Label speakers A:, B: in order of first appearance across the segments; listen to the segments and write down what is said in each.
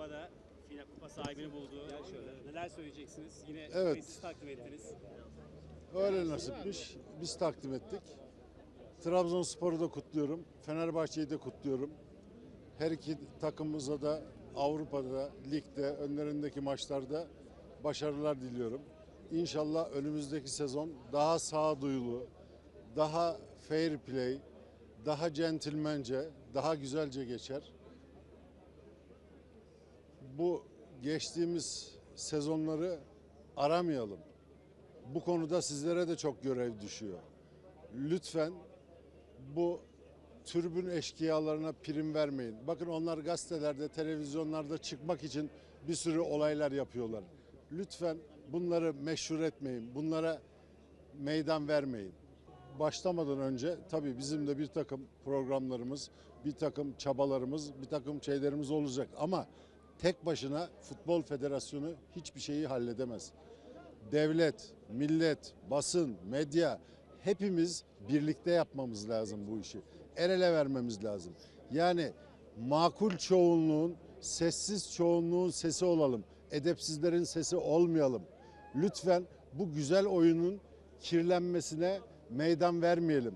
A: Kupada final kupa sahibini buldu. Neler söyleyeceksiniz? Yine
B: Evet.
A: siz takdim ettiniz.
B: Öyle nasipmiş. Biz takdim ettik. Trabzonspor'u da kutluyorum. Fenerbahçe'yi de kutluyorum. Her iki takımımıza da Avrupa'da, ligde, önlerindeki maçlarda başarılar diliyorum. İnşallah önümüzdeki sezon daha sağduyulu, daha fair play, daha centilmence, daha güzelce geçer. Bu geçtiğimiz sezonları aramayalım. Bu konuda sizlere de çok görev düşüyor. Lütfen bu türbün eşkıyalarına prim vermeyin. Bakın onlar gazetelerde, televizyonlarda çıkmak için bir sürü olaylar yapıyorlar. Lütfen bunları meşhur etmeyin. Bunlara meydan vermeyin. Başlamadan önce tabii bizim de bir takım programlarımız, bir takım çabalarımız, bir takım şeylerimiz olacak. Ama tek başına Futbol Federasyonu hiçbir şeyi halledemez devlet, millet, basın, medya hepimiz birlikte yapmamız lazım bu işi. El ele vermemiz lazım. Yani makul çoğunluğun, sessiz çoğunluğun sesi olalım. Edepsizlerin sesi olmayalım. Lütfen bu güzel oyunun kirlenmesine meydan vermeyelim.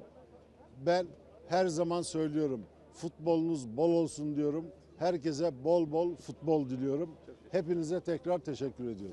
B: Ben her zaman söylüyorum. Futbolunuz bol olsun diyorum. Herkese bol bol futbol diliyorum. Hepinize tekrar teşekkür ediyorum.